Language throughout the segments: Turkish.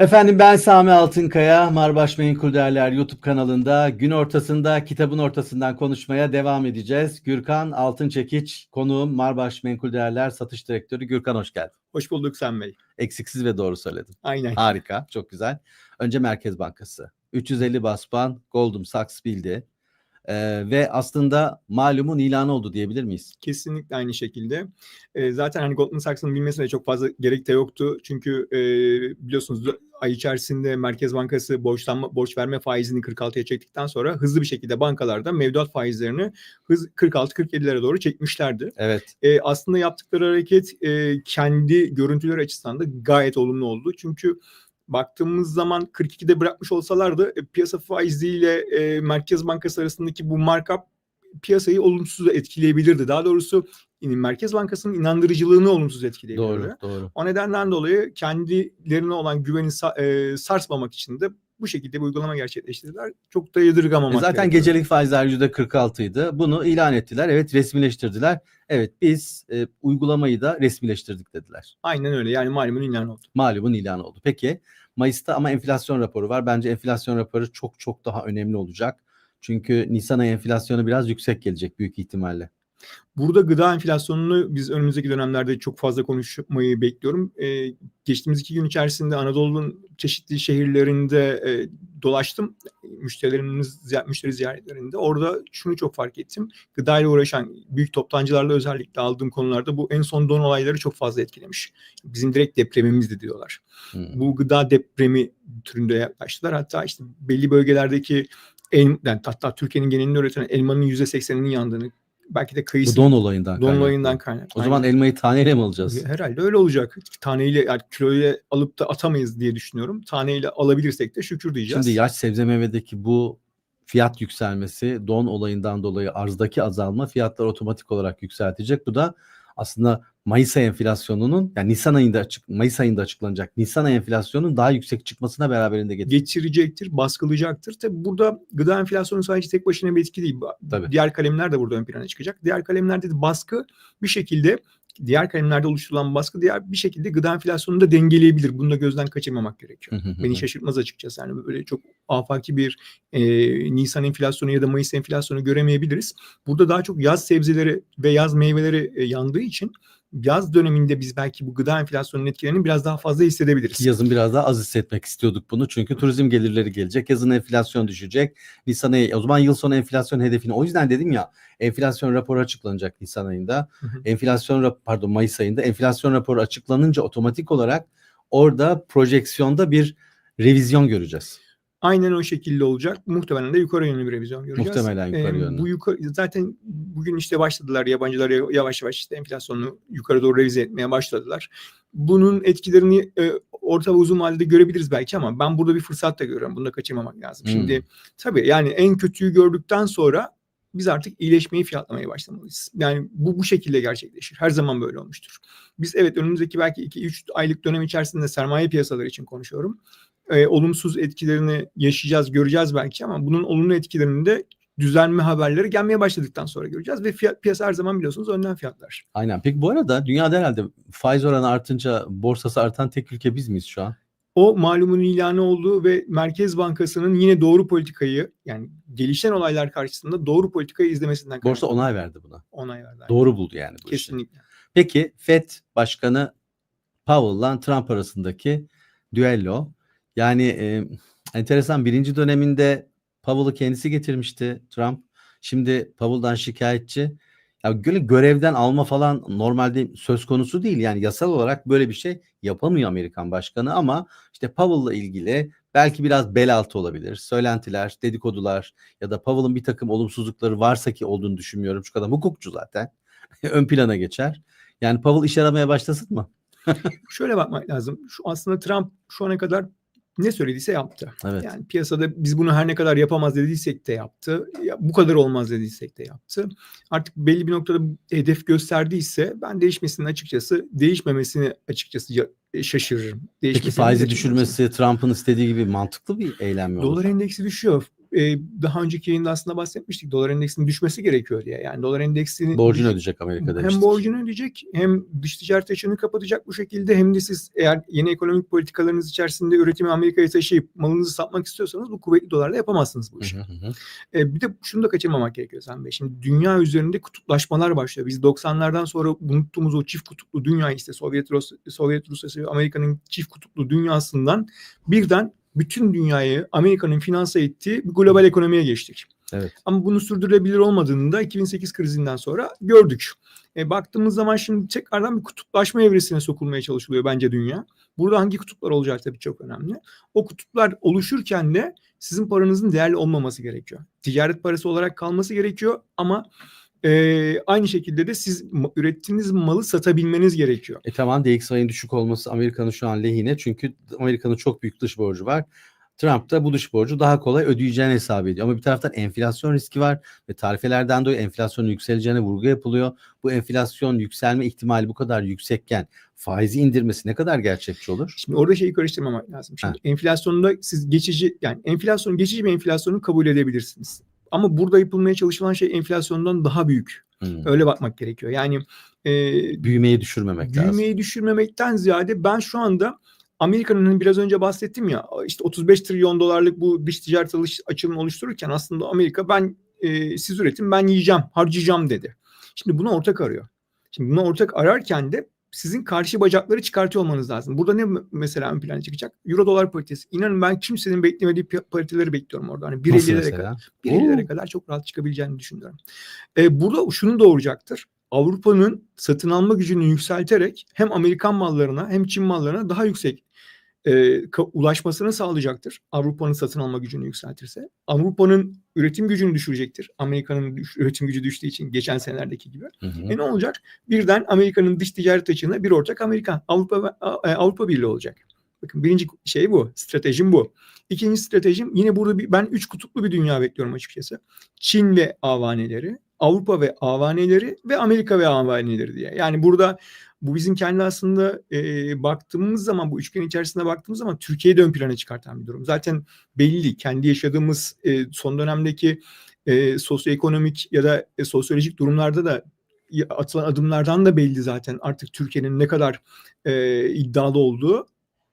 Efendim ben Sami Altınkaya, Marbaş Menkul Değerler YouTube kanalında gün ortasında kitabın ortasından konuşmaya devam edeceğiz. Gürkan Altınçekiç konuğum Marbaş Menkul Değerler Satış Direktörü. Gürkan hoş geldin. Hoş bulduk Sen Bey. Eksiksiz ve doğru söyledin. Aynen. Harika, çok güzel. Önce Merkez Bankası. 350 basban Goldman Sachs bildi. Ee, ve aslında malumun ilanı oldu diyebilir miyiz? Kesinlikle aynı şekilde. Ee, zaten hani Goldman Sachs'ın bilmesine çok fazla gerek de yoktu. Çünkü e, biliyorsunuz ay içerisinde Merkez Bankası borçlanma, borç verme faizini 46'ya çektikten sonra hızlı bir şekilde bankalarda mevduat faizlerini hız 46-47'lere doğru çekmişlerdi. Evet. E, aslında yaptıkları hareket e, kendi görüntüleri açısından da gayet olumlu oldu. Çünkü baktığımız zaman 42'de bırakmış olsalardı e, piyasa faiziyle e, Merkez Bankası arasındaki bu markup piyasayı olumsuz etkileyebilirdi. Daha doğrusu Merkez Bankası'nın inandırıcılığını olumsuz etkileyebilirdi. Doğru, doğru. O nedenden dolayı kendilerine olan güveni sa- e, sarsmamak için de bu şekilde bir uygulama gerçekleştirdiler. Çok da yadırgamamak E Zaten gerekiyor. gecelik faizler %46 idi. Bunu ilan ettiler. Evet resmileştirdiler. Evet biz e, uygulamayı da resmileştirdik dediler. Aynen öyle. Yani malumun ilanı oldu. Malumun ilanı oldu. Peki Mayıs'ta ama enflasyon raporu var. Bence enflasyon raporu çok çok daha önemli olacak. Çünkü Nisan ayı enflasyonu biraz yüksek gelecek büyük ihtimalle. Burada gıda enflasyonunu biz önümüzdeki dönemlerde çok fazla konuşmayı bekliyorum. Ee, geçtiğimiz iki gün içerisinde Anadolu'nun çeşitli şehirlerinde e, dolaştım. Müşterilerimiz, müşteri ziyaretlerinde. Orada şunu çok fark ettim. Gıdayla uğraşan büyük toptancılarla özellikle aldığım konularda bu en son don olayları çok fazla etkilemiş. Bizim direkt depremimizdi diyorlar. Hmm. Bu gıda depremi türünde yaklaştılar. Hatta işte belli bölgelerdeki el, yani hatta Türkiye'nin genelinde üretilen elmanın %80'inin yandığını belki de Bu kayısı don olayından Don olayından kaynaklı. O zaman elmayı taneyle mi alacağız? Aynen. herhalde öyle olacak. Taneyle yani kiloyla alıp da atamayız diye düşünüyorum. Taneyle alabilirsek de şükür diyeceğiz. Şimdi yaş sebze meyvedeki bu fiyat yükselmesi, don olayından dolayı arzdaki azalma fiyatlar otomatik olarak yükseltecek. Bu da aslında Mayıs ayı enflasyonunun yani Nisan ayında açık Mayıs ayında açıklanacak Nisan ayı enflasyonunun daha yüksek çıkmasına beraberinde getirecek. geçirecektir, baskılayacaktır. Tabi burada gıda enflasyonu sadece tek başına bir etki değil. Tabii. Diğer kalemler de burada ön plana çıkacak. Diğer kalemlerde de baskı bir şekilde diğer kalemlerde oluşturulan baskı diğer bir şekilde gıda enflasyonunu da dengeleyebilir. Bunu da gözden kaçırmamak gerekiyor. Beni şaşırtmaz açıkçası. Yani böyle çok afaki bir e, Nisan enflasyonu ya da Mayıs enflasyonu göremeyebiliriz. Burada daha çok yaz sebzeleri ve yaz meyveleri e, yandığı için yaz döneminde biz belki bu gıda enflasyonunun etkilerini biraz daha fazla hissedebiliriz. Yazın biraz daha az hissetmek istiyorduk bunu. Çünkü turizm gelirleri gelecek. Yazın enflasyon düşecek. Nisan ayı o zaman yıl sonu enflasyon hedefini. O yüzden dedim ya enflasyon raporu açıklanacak Nisan ayında. Hı hı. Enflasyon pardon Mayıs ayında enflasyon raporu açıklanınca otomatik olarak orada projeksiyonda bir revizyon göreceğiz. Aynen o şekilde olacak. Muhtemelen de yukarı yönlü bir revizyon göreceğiz. Muhtemelen yukarı Ee, yönlü. Bu yukarı, zaten bugün işte başladılar yabancılar yavaş yavaş işte enflasyonu yukarı doğru revize etmeye başladılar. Bunun etkilerini e, orta ve uzun vadede görebiliriz belki ama ben burada bir fırsat da görüyorum. Bunu da kaçırmamak lazım. Hmm. Şimdi tabii yani en kötüyü gördükten sonra biz artık iyileşmeyi fiyatlamaya başlamalıyız. Yani bu bu şekilde gerçekleşir. Her zaman böyle olmuştur. Biz evet önümüzdeki belki 2-3 aylık dönem içerisinde sermaye piyasaları için konuşuyorum. Ee, olumsuz etkilerini yaşayacağız, göreceğiz belki ama bunun olumlu etkilerini de düzelme haberleri gelmeye başladıktan sonra göreceğiz ve fiyat, piyasa her zaman biliyorsunuz önden fiyatlar. Aynen. Peki bu arada dünyada herhalde faiz oranı artınca borsası artan tek ülke biz miyiz şu an? O malumun ilanı olduğu ve Merkez Bankası'nın yine doğru politikayı yani gelişen olaylar karşısında doğru politikayı izlemesinden Borsa kaynaklı onay verdi buna. onay verdi. Doğru buldu yani bu işi. Kesinlikle. Peki FED Başkanı Powell'la Trump arasındaki düello. Yani e, enteresan birinci döneminde Powell'ı kendisi getirmişti Trump. Şimdi Powell'dan şikayetçi. Ya görevden alma falan normalde söz konusu değil. Yani yasal olarak böyle bir şey yapamıyor Amerikan başkanı ama işte Powell'la ilgili belki biraz bel altı olabilir. Söylentiler, dedikodular ya da Powell'ın bir takım olumsuzlukları varsa ki olduğunu düşünmüyorum. Çünkü adam hukukçu zaten. Ön plana geçer. Yani Powell iş aramaya başlasın mı? Şöyle bakmak lazım. Şu aslında Trump şu ana kadar ne söylediyse yaptı. Evet. Yani piyasada biz bunu her ne kadar yapamaz dediysek de yaptı. Ya bu kadar olmaz dediysek de yaptı. Artık belli bir noktada hedef gösterdiyse ben değişmesinin açıkçası değişmemesini açıkçası şaşırırım. Peki faizi düşürmesi Trump'ın istediği gibi mantıklı bir eylem mi olur? Dolar endeksi düşüyor. E, daha önceki yayında aslında bahsetmiştik. Dolar endeksinin düşmesi gerekiyor diye. Yani dolar endeksinin Borcunu ödeyecek Amerika hem demiştik. borcunu ödeyecek hem dış ticaret açığını kapatacak bu şekilde hem de siz eğer yeni ekonomik politikalarınız içerisinde üretimi Amerika'ya taşıyıp malınızı satmak istiyorsanız bu kuvvetli dolarla yapamazsınız bu Hı işi. hı hı. E, bir de şunu da kaçırmamak gerekiyor Sen Bey. Şimdi dünya üzerinde kutuplaşmalar başlıyor. Biz 90'lardan sonra unuttuğumuz o çift kutuplu dünya işte Sovyet, Rus Sovyet Rusyası ve Amerika'nın çift kutuplu dünyasından birden bütün dünyayı Amerika'nın finanse ettiği bir global ekonomiye geçtik. Evet. Ama bunu sürdürülebilir olmadığını da 2008 krizinden sonra gördük. E, baktığımız zaman şimdi tekrardan bir kutuplaşma evresine sokulmaya çalışılıyor bence dünya. Burada hangi kutuplar olacak tabii çok önemli. O kutuplar oluşurken de sizin paranızın değerli olmaması gerekiyor. Ticaret parası olarak kalması gerekiyor ama e, aynı şekilde de siz ürettiğiniz malı satabilmeniz gerekiyor. E tamam DXY'nin düşük olması Amerika'nın şu an lehine çünkü Amerika'nın çok büyük dış borcu var. Trump da bu dış borcu daha kolay ödeyeceğini hesap ediyor. Ama bir taraftan enflasyon riski var ve tarifelerden dolayı enflasyonun yükseleceğine vurgu yapılıyor. Bu enflasyon yükselme ihtimali bu kadar yüksekken faizi indirmesi ne kadar gerçekçi olur? Şimdi orada şeyi karıştırmamak lazım. Şimdi enflasyonda siz geçici yani enflasyon geçici bir enflasyonu kabul edebilirsiniz. Ama burada yapılmaya çalışılan şey enflasyondan daha büyük. Hmm. Öyle bakmak gerekiyor. Yani e, Büyümeyi düşürmemek lazım. büyümeyi düşürmemekten ziyade ben şu anda Amerika'nın hani biraz önce bahsettim ya işte 35 trilyon dolarlık bu dış ticaret açığını oluştururken aslında Amerika ben e, siz üretin ben yiyeceğim harcayacağım dedi. Şimdi buna ortak arıyor. Şimdi buna ortak ararken de sizin karşı bacakları çıkartıyor olmanız lazım. Burada ne mesela ön plana çıkacak? Euro dolar paritesi. İnanın ben kimsenin beklemediği pariteleri bekliyorum orada. Hani Nasıl 1.50'lere mesela? kadar. 1.50'lere Oo. kadar çok rahat çıkabileceğini düşünüyorum. E, burada şunu doğuracaktır. Avrupa'nın satın alma gücünü yükselterek hem Amerikan mallarına hem Çin mallarına daha yüksek e, ulaşmasını sağlayacaktır. Avrupa'nın satın alma gücünü yükseltirse. Avrupa'nın üretim gücünü düşürecektir. Amerika'nın düş- üretim gücü düştüğü için geçen senelerdeki gibi. Hı hı. E ne olacak? Birden Amerika'nın dış ticaret açığına bir ortak Amerika, Avrupa e, Avrupa Birliği olacak. Bakın birinci şey bu. Stratejim bu. İkinci stratejim yine burada bir, ben üç kutuplu bir dünya bekliyorum açıkçası. Çin ve avaneleri, Avrupa ve avaneleri ve Amerika ve avaneleri diye. Yani burada bu bizim kendi aslında e, baktığımız zaman bu üçgen içerisinde baktığımız zaman Türkiye'yi de ön plana çıkartan bir durum. Zaten belli kendi yaşadığımız e, son dönemdeki e, sosyoekonomik ya da e, sosyolojik durumlarda da atılan adımlardan da belli zaten artık Türkiye'nin ne kadar e, iddialı olduğu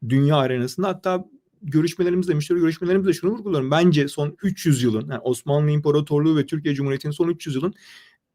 dünya arenasında hatta görüşmelerimizde, müşteri görüşmelerimizde şunu vurguluyorum. Bence son 300 yılın, yani Osmanlı İmparatorluğu ve Türkiye Cumhuriyeti'nin son 300 yılın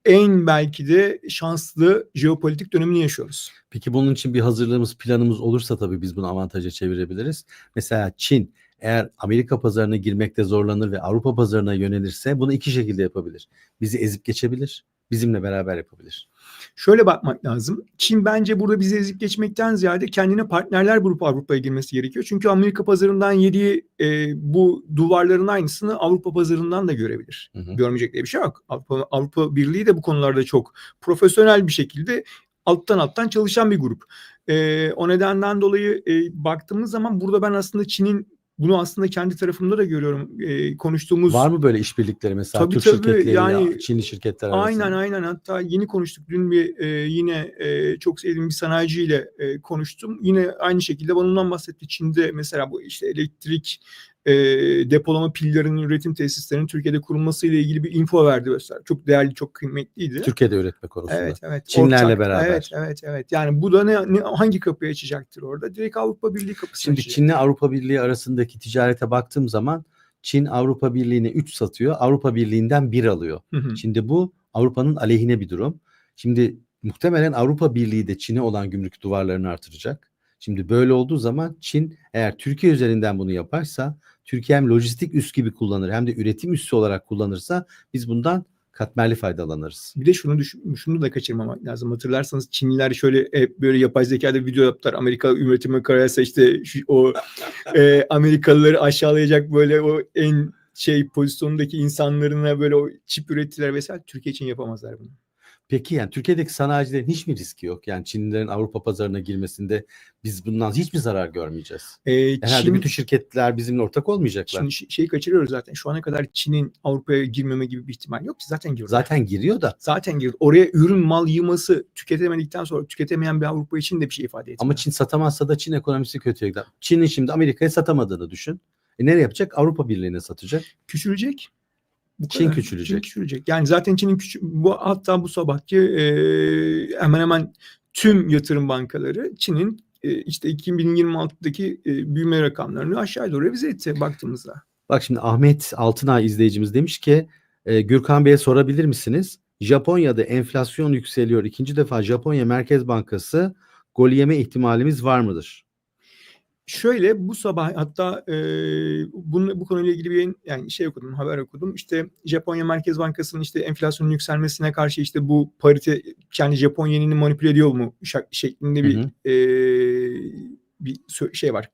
en belki de şanslı jeopolitik dönemini yaşıyoruz. Peki bunun için bir hazırlığımız, planımız olursa tabii biz bunu avantaja çevirebiliriz. Mesela Çin eğer Amerika pazarına girmekte zorlanır ve Avrupa pazarına yönelirse bunu iki şekilde yapabilir. Bizi ezip geçebilir, bizimle beraber yapabilir. Şöyle bakmak lazım. Çin bence burada bizi ezip geçmekten ziyade kendine partnerler bulup Avrupa'ya girmesi gerekiyor. Çünkü Amerika pazarından yediği e, bu duvarların aynısını Avrupa pazarından da görebilir. Hı hı. Görmeyecek diye bir şey yok. Avrupa, Avrupa Birliği de bu konularda çok profesyonel bir şekilde alttan alttan çalışan bir grup. E, o nedenden dolayı e, baktığımız zaman burada ben aslında Çin'in bunu aslında kendi tarafımda da görüyorum. E, konuştuğumuz Var mı böyle işbirlikleri mesela Tabii, Türk tabii. şirketleri Yani- ya Çinli şirketler arasında? Aynen aynen hatta yeni konuştuk dün bir e, yine e, çok sevdiğim bir sanayiciyle e, konuştum. Yine aynı şekilde bana ondan bahsetti. Çin'de mesela bu işte elektrik e, depolama pillerinin üretim tesislerinin Türkiye'de kurulmasıyla ilgili bir info verdi mesela. Çok değerli, çok kıymetliydi. Türkiye'de üretme konusunda. Evet evet. Çinlerle beraber. Evet evet evet. Yani bu da ne, ne hangi kapıyı açacaktır orada? Direkt Avrupa Birliği kapısı Şimdi açacak. Çin'le Avrupa Birliği arasındaki ticarete baktığım zaman Çin Avrupa Birliği'ne 3 satıyor. Avrupa Birliği'nden 1 alıyor. Hı hı. Şimdi bu Avrupa'nın aleyhine bir durum. Şimdi muhtemelen Avrupa Birliği de Çin'e olan gümrük duvarlarını artıracak. Şimdi böyle olduğu zaman Çin eğer Türkiye üzerinden bunu yaparsa Türkiye hem lojistik üs gibi kullanır hem de üretim üssü olarak kullanırsa biz bundan katmerli faydalanırız. Bir de şunu düşün, şunu da kaçırmamak lazım. Hatırlarsanız Çinliler şöyle hep böyle yapay zekada video yaptılar. Amerika üretime kararsa işte şu, o e, Amerikalıları aşağılayacak böyle o en şey pozisyondaki insanlarına böyle o çip ürettiler vesaire. Türkiye için yapamazlar bunu. Peki yani Türkiye'deki sanayicilerin hiç mi riski yok? Yani Çinlilerin Avrupa pazarına girmesinde biz bundan hiç mi zarar görmeyeceğiz? E, Herhalde Çin, bütün şirketler bizimle ortak olmayacaklar. şimdi şeyi kaçırıyoruz zaten. Şu ana kadar Çin'in Avrupa'ya girmeme gibi bir ihtimal yok ki. Zaten giriyor. Zaten giriyor da zaten girdi. Oraya ürün mal yığması tüketemedikten sonra tüketemeyen bir Avrupa için de bir şey ifade etmiyor. ama Çin satamazsa da Çin ekonomisi kötüye gider. Çin'in şimdi Amerika'ya satamadığını düşün. E nereye yapacak? Avrupa Birliği'ne satacak. Küçülecek. Çin kadar. küçülecek. Çin küçülecek. Yani zaten Çin'in küçü bu hatta bu sabahki e, hemen hemen tüm yatırım bankaları Çin'in e, işte 2026'daki e, büyüme rakamlarını aşağı doğru revize etti baktığımızda. Bak şimdi Ahmet Altınay izleyicimiz demiş ki e, Gürkan Bey'e sorabilir misiniz? Japonya'da enflasyon yükseliyor. İkinci defa Japonya Merkez Bankası gol yeme ihtimalimiz var mıdır? Şöyle bu sabah hatta e, bunu, bu konuyla ilgili bir yani şey okudum, haber okudum. İşte Japonya Merkez Bankası'nın işte enflasyonun yükselmesine karşı işte bu parite yani Japon yenini manipüle ediyor mu şeklinde bir Hı hı. e, bir şey var.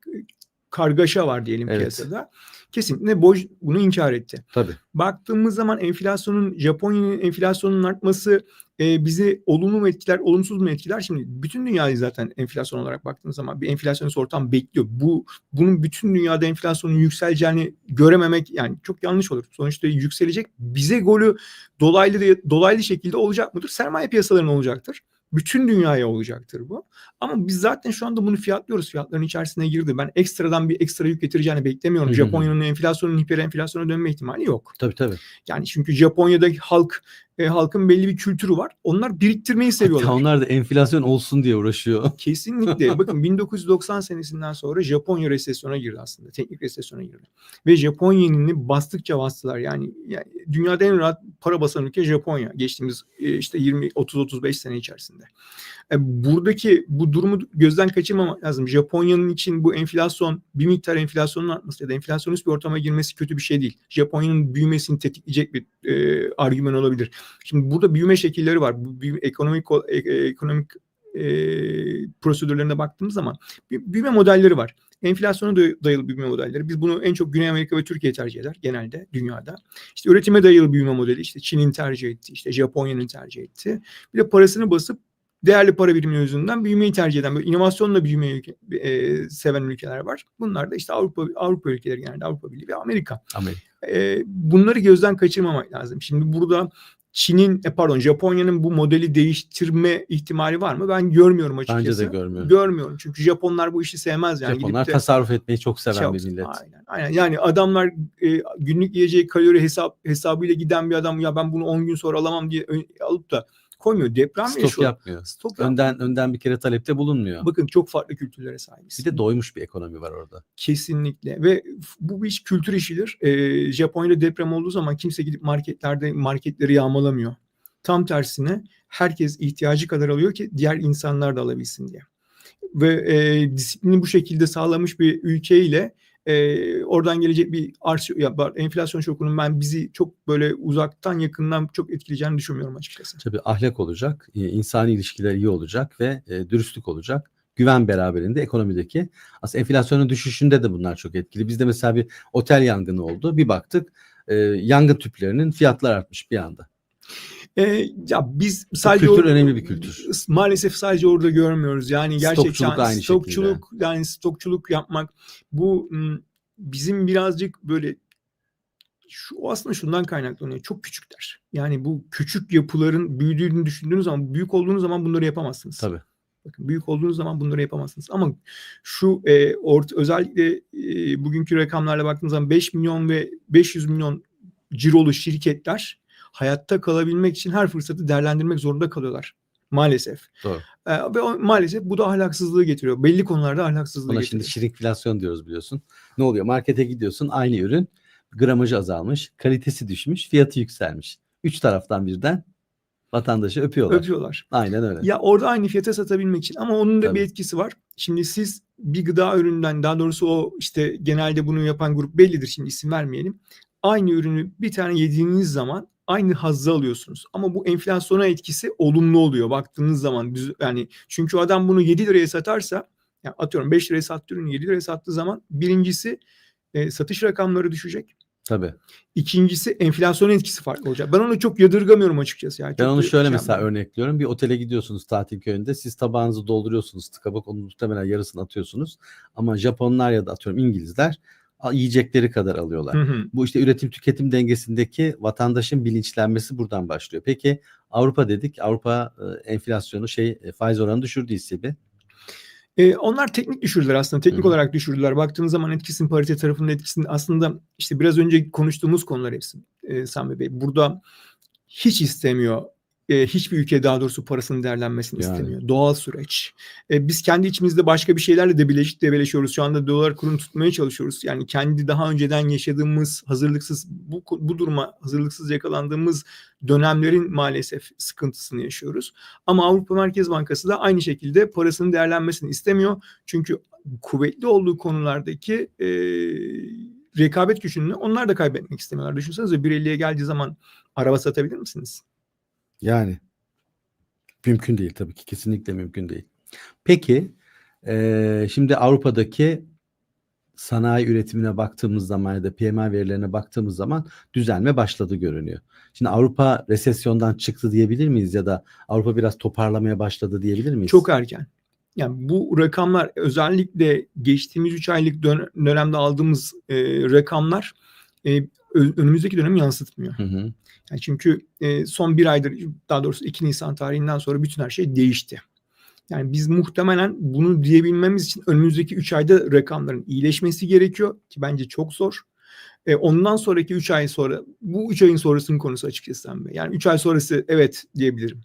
Kargaşa var diyelim Evet. piyasada. Kesinlikle Boj bunu inkar etti. Tabii. Baktığımız zaman enflasyonun Japonya'nın enflasyonun artması e, bizi olumlu mu etkiler, olumsuz mu etkiler? Şimdi bütün dünyayı zaten enflasyon olarak baktığınız zaman bir enflasyonist ortam bekliyor. Bu bunun bütün dünyada enflasyonun yükseleceğini görememek yani çok yanlış olur. Sonuçta yükselecek. Bize golü dolaylı dolaylı şekilde olacak mıdır? Sermaye piyasalarının olacaktır. Bütün dünyaya olacaktır bu. Ama biz zaten şu anda bunu fiyatlıyoruz. Fiyatların içerisine girdi. Ben ekstradan bir ekstra yük getireceğini beklemiyorum. Japonya'nın enflasyonun hiperenflasyona dönme ihtimali yok. Tabii tabii. Yani çünkü Japonya'daki halk e, halkın belli bir kültürü var. Onlar biriktirmeyi seviyorlar. Hatta onlar da enflasyon olsun diye uğraşıyor. Kesinlikle. Bakın 1990 senesinden sonra Japonya resesyona girdi aslında. Teknik resesyona girdi. Ve Japon yenini bastıkça bastılar. Yani, yani dünyada en rahat para basan ülke Japonya. Geçtiğimiz e, işte 20 30-35 sene içerisinde. E, buradaki bu durumu gözden kaçırmamak lazım. Japonya'nın için bu enflasyon bir miktar enflasyonun artması ya da enflasyonist bir ortama girmesi kötü bir şey değil. Japonya'nın büyümesini tetikleyecek bir e, argüman olabilir. Şimdi burada büyüme şekilleri var. Bu büyüme, ekonomik e- e- ekonomik e, prosedürlerine baktığımız zaman büyüme modelleri var. Enflasyona day- dayalı büyüme modelleri. Biz bunu en çok Güney Amerika ve Türkiye tercih eder genelde dünyada. İşte üretime dayalı büyüme modeli işte Çin'in tercih ettiği, işte Japonya'nın tercih ettiği. Bir de parasını basıp değerli para birimi yüzünden büyümeyi tercih eden, böyle inovasyonla büyümeyi ülke- e, seven ülkeler var. Bunlar da işte Avrupa Avrupa ülkeleri genelde Avrupa Birliği ve Amerika. Amerika. E, bunları gözden kaçırmamak lazım. Şimdi burada Çin'in e, pardon Japonya'nın bu modeli değiştirme ihtimali var mı? Ben görmüyorum açıkçası. Bence de görmüyorum. Görmüyorum. Çünkü Japonlar bu işi sevmez yani. Japonlar de- tasarruf etmeyi çok seven Çok- bir millet. Aynen, aynen. Yani adamlar e, günlük yiyeceği kalori hesap hesabıyla giden bir adam ya ben bunu 10 gün sonra alamam diye alıp da koymuyor. Deprem Stok yaşıyor. yapmıyor. Stok yapmıyor. Önden önden bir kere talepte bulunmuyor. Bakın çok farklı kültürlere sahibiz. Bir de doymuş bir ekonomi var orada. Kesinlikle ve bu bir iş kültür işidir. Ee, Japonya'da deprem olduğu zaman kimse gidip marketlerde marketleri yağmalamıyor. Tam tersine herkes ihtiyacı kadar alıyor ki diğer insanlar da alabilsin diye. Ve e, disiplini bu şekilde sağlamış bir ülkeyle e, oradan gelecek bir arş, ya, enflasyon şokunun ben bizi çok böyle uzaktan yakından çok etkileyeceğini düşünmüyorum açıkçası. Tabii ahlak olacak, e, insani ilişkiler iyi olacak ve e, dürüstlük olacak. Güven beraberinde ekonomideki aslında enflasyonun düşüşünde de bunlar çok etkili. Bizde mesela bir otel yangını oldu. Bir baktık e, yangın tüplerinin fiyatlar artmış bir anda. E, ya biz sadece kültür or- önemli bir kültür. Maalesef sadece orada görmüyoruz. Yani gerçekten Stokçuluk aynı stokçuluk yani stokçuluk yapmak bu bizim birazcık böyle şu o aslında şundan kaynaklanıyor. Çok küçükler. Yani bu küçük yapıların büyüdüğünü düşündüğünüz zaman, büyük olduğunuz zaman bunları yapamazsınız. Tabii. Bakın büyük olduğunuz zaman bunları yapamazsınız. Ama şu e, ort özellikle e, bugünkü rakamlarla baktığınız zaman 5 milyon ve 500 milyon cirolu şirketler hayatta kalabilmek için her fırsatı değerlendirmek zorunda kalıyorlar. Maalesef. Doğru. E, ve o, maalesef bu da ahlaksızlığı getiriyor. Belli konularda ahlaksızlığı Buna getiriyor. şimdi şirikflasyon diyoruz biliyorsun. Ne oluyor? Markete gidiyorsun aynı ürün gramajı azalmış, kalitesi düşmüş, fiyatı yükselmiş. Üç taraftan birden vatandaşı öpüyorlar. Öpüyorlar. Aynen öyle. Ya orada aynı fiyata satabilmek için ama onun da Tabii. bir etkisi var. Şimdi siz bir gıda üründen daha doğrusu o işte genelde bunu yapan grup bellidir şimdi isim vermeyelim. Aynı ürünü bir tane yediğiniz zaman aynı hazzı alıyorsunuz. Ama bu enflasyona etkisi olumlu oluyor baktığınız zaman. Yani çünkü adam bunu 7 liraya satarsa yani atıyorum 5 liraya sattığı ürünü 7 liraya sattığı zaman birincisi e, satış rakamları düşecek. Tabii. İkincisi enflasyon etkisi farklı olacak. Ben onu çok yadırgamıyorum açıkçası. Yani Ben çok onu şöyle şey mesela örnekliyorum. Bir otele gidiyorsunuz tatil köyünde. Siz tabağınızı dolduruyorsunuz tıka bak onun muhtemelen yarısını atıyorsunuz. Ama Japonlar ya da atıyorum İngilizler yiyecekleri kadar alıyorlar. Hı hı. Bu işte üretim tüketim dengesindeki vatandaşın bilinçlenmesi buradan başlıyor. Peki Avrupa dedik. Avrupa e, enflasyonu şey e, faiz oranı düşürdü hissedi. E, onlar teknik düşürdüler aslında. Teknik Hı olarak düşürdüler. Baktığınız zaman etkisini parite tarafında etkisini aslında işte biraz önce konuştuğumuz konular hepsi e, Sami Bey. Burada hiç istemiyor. E, hiçbir ülke daha doğrusu parasının değerlenmesini Yani. istemiyor. Doğal süreç. E, biz kendi içimizde başka bir şeylerle de birleşik debeleşiyoruz. Şu anda dolar kurunu tutmaya çalışıyoruz. Yani kendi daha önceden yaşadığımız hazırlıksız bu bu duruma hazırlıksız yakalandığımız dönemlerin maalesef sıkıntısını yaşıyoruz. Ama Avrupa Merkez Bankası da aynı şekilde parasının değerlenmesini istemiyor. Çünkü kuvvetli olduğu konulardaki e, rekabet gücünü onlar da kaybetmek istemiyorlar. Düşünsenize 1.50'ye geldiği zaman araba satabilir misiniz? Yani mümkün değil tabii ki kesinlikle mümkün değil. Peki eee, şimdi Avrupa'daki sanayi üretimine baktığımız zaman ya da PMI verilerine baktığımız zaman düzelme başladı görünüyor. Şimdi Avrupa resesyondan çıktı diyebilir miyiz ya da Avrupa biraz toparlamaya başladı diyebilir miyiz? Çok erken. Yani bu rakamlar özellikle geçtiğimiz 3 aylık dön- dönemde aldığımız e, rakamlar e, önümüzdeki dönemi yansıtmıyor. Hı hı. Yani çünkü e, son bir aydır daha doğrusu 2 Nisan tarihinden sonra bütün her şey değişti. Yani biz muhtemelen bunu diyebilmemiz için önümüzdeki 3 ayda rakamların iyileşmesi gerekiyor ki bence çok zor. E, ondan sonraki 3 ay sonra bu 3 ayın sonrasının konusu açıkçası Bey. Yani 3 ay sonrası evet diyebilirim.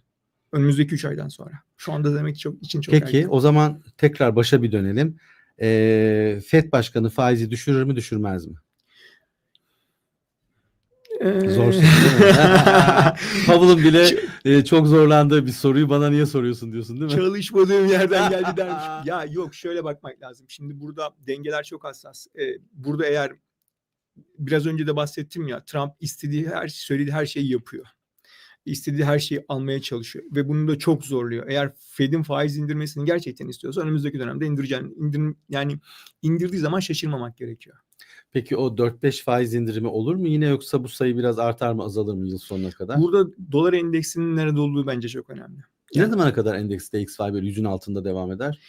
Önümüzdeki 3 aydan sonra. Şu anda demek çok için çok Peki erken. o zaman tekrar başa bir dönelim. Eee FED Başkanı faizi düşürür mü düşürmez mi? Ee, Zor soru değil mi? Powell'ın bile e, çok zorlandığı bir soruyu bana niye soruyorsun diyorsun değil mi? Çalışmadığım yerden geldi dermiş. ya yok şöyle bakmak lazım. Şimdi burada dengeler çok hassas. Ee, burada eğer biraz önce de bahsettim ya Trump istediği her söylediği her şeyi yapıyor. İstediği her şeyi almaya çalışıyor ve bunu da çok zorluyor. Eğer Fed'in faiz indirmesini gerçekten istiyorsa önümüzdeki dönemde indireceğini indir, yani indirdiği zaman şaşırmamak gerekiyor. Peki o 4-5 faiz indirimi olur mu yine yoksa bu sayı biraz artar mı azalır mı yıl sonuna kadar? Burada dolar endeksinin nerede olduğu bence çok önemli. ne yani- zamana kadar endekste XY böyle yüzün altında devam eder?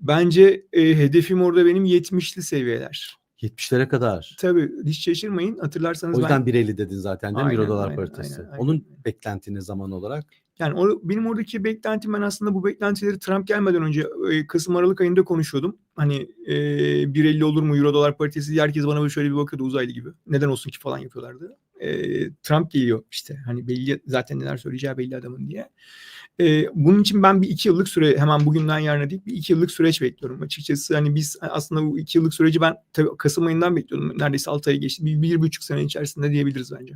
Bence e, hedefim orada benim 70'li seviyeler. 70'lere kadar. Tabii hiç şaşırmayın. Hatırlarsanız O ben yüzden 1.50 dedin zaten değil mi Euro dolar paritesi? aynen, aynen. Onun beklenti ne zaman olarak? Yani o, benim oradaki beklentim ben aslında bu beklentileri Trump gelmeden önce e, Kasım Aralık ayında konuşuyordum. Hani e, 1.50 olur mu Euro dolar paritesi diye herkes bana böyle şöyle bir bakıyordu uzaylı gibi. Neden olsun ki falan yapıyorlardı. E, Trump geliyor işte hani belli zaten neler söyleyeceği belli adamın diye. E, bunun için ben bir iki yıllık süre hemen bugünden yarına değil bir iki yıllık süreç bekliyorum açıkçası. Hani biz aslında bu iki yıllık süreci ben tabii Kasım ayından bekliyordum. Neredeyse 6 ay geçti. Bir, bir buçuk sene içerisinde diyebiliriz bence.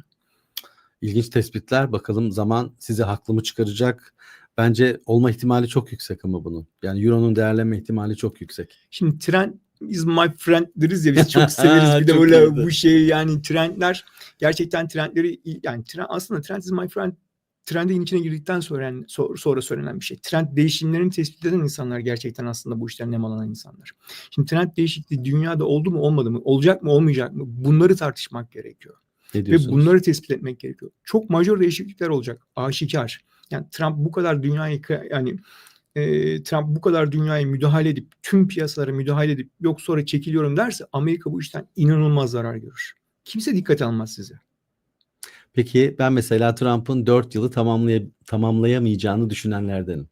İlginç tespitler. Bakalım zaman sizi haklı mı çıkaracak? Bence olma ihtimali çok yüksek ama bunun. Yani Euro'nun değerlenme ihtimali çok yüksek. Şimdi trend is my friend deriz ya biz çok severiz bir de böyle iyiydi. bu şey yani trendler gerçekten trendleri yani trend, aslında trend is my friend trendin içine girdikten sonra yani so- sonra söylenen bir şey. Trend değişimlerini tespit eden insanlar gerçekten aslında bu işten nemalanan insanlar. Şimdi trend değişikliği dünyada oldu mu olmadı mı, olacak mı olmayacak mı bunları tartışmak gerekiyor. Ne Ve bunları tespit etmek gerekiyor. Çok majör değişiklikler olacak. Aşikar. Yani Trump bu kadar dünyayı yani e, Trump bu kadar dünyaya müdahale edip tüm piyasalara müdahale edip yok sonra çekiliyorum derse Amerika bu işten inanılmaz zarar görür. Kimse dikkat almaz size. Peki ben mesela Trump'ın 4 yılı tamamlay tamamlayamayacağını düşünenlerdenim.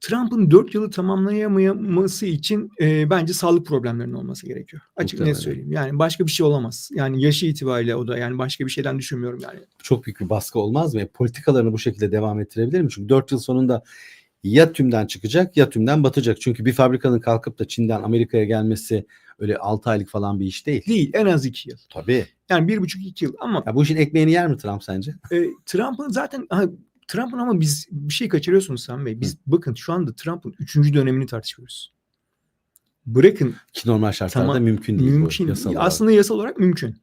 Trump'ın 4 yılı tamamlayamaması için e, bence sağlık problemlerinin olması gerekiyor. Açık Muhtemelen. net söyleyeyim. Yani başka bir şey olamaz. Yani yaşı itibariyle o da yani başka bir şeyden düşünmüyorum yani. Çok büyük bir baskı olmaz mı? Politikalarını bu şekilde devam ettirebilir mi? Çünkü 4 yıl sonunda ya tümden çıkacak ya tümden batacak. Çünkü bir fabrikanın kalkıp da Çin'den Amerika'ya gelmesi öyle 6 aylık falan bir iş değil. Değil en az 2 yıl. Tabii. Yani bir buçuk iki yıl ama Ya bu işin ekmeğini yer mi Trump sence? E, Trump'ın zaten ha, Trump'ın ama biz bir şey kaçırıyorsunuz Sami Bey. Biz bakın şu anda Trump'ın üçüncü dönemini tartışıyoruz. Bırakın Ki normal şartlarda Tamam, mümkün değil mümkün. bu yasal. Aslında yasal olarak mümkün.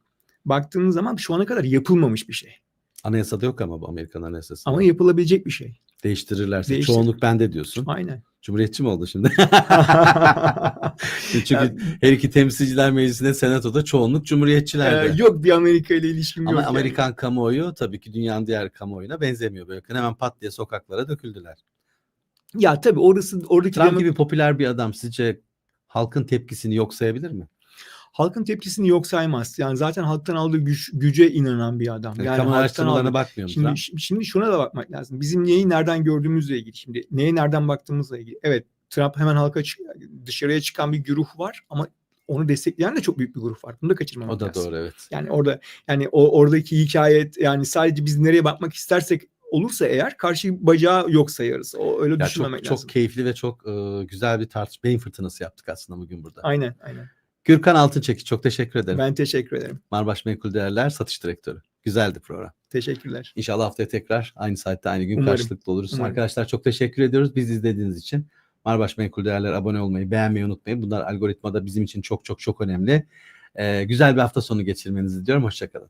Baktığınız zaman şu ana kadar yapılmamış bir şey. Anayasada yok ama bu Amerikan anayasası. Ama yapılabilecek bir şey. Değiştirirlerse Değiştir- çoğunluk bende diyorsun. Aynen. Cumhuriyetçi mi oldu şimdi? Çünkü Yani, her iki temsilciler meclisinde senatoda çoğunluk cumhuriyetçilerde. e, yok bir Amerika ile ilişkim Ama yok. yani. Amerikan kamuoyu tabii ki dünyanın diğer kamuoyuna benzemiyor. Böyle hemen pat diye sokaklara döküldüler. Ya tabii orası oradaki Trump demo- gibi popüler bir adam sizce halkın tepkisini yok sayabilir mi? Halkın tepkisini yok saymaz. Yani zaten halktan aldığı güç, güce inanan bir adam. Yani Yani halktan aldığı- bakmıyor mu Şimdi, şi- şimdi şuna da bakmak lazım. Bizim neyi nereden gördüğümüzle ilgili. Şimdi neye nereden baktığımızla ilgili. Evet Trump hemen halka dışarıya çıkan bir güruh var ama onu destekleyen de çok büyük bir grup var. Bunu da kaçırmamak O da lazım. doğru evet. Yani orada yani o oradaki hikaye yani sadece biz nereye bakmak istersek olursa eğer karşı bacağı yok sayarız. O öyle Ya düşünmemek çok, lazım. çok keyifli ve çok e, güzel bir tartış beyin fırtınası yaptık aslında bugün burada. Aynen aynen. Gürkan Altınçekiç çok teşekkür ederim. Ben teşekkür ederim. Marbaş Menkul Değerler Satış Direktörü. Güzeldi program. Teşekkürler. İnşallah haftaya tekrar aynı saatte aynı gün Umarım. karşılıklı oluruz. Umarım. Arkadaşlar çok teşekkür ediyoruz biz izlediğiniz için. Marbaş Menkul Değerler abone olmayı, beğenmeyi unutmayın. Bunlar algoritmada bizim için çok çok çok önemli. Ee, güzel bir hafta sonu geçirmenizi diliyorum. Hoşçakalın.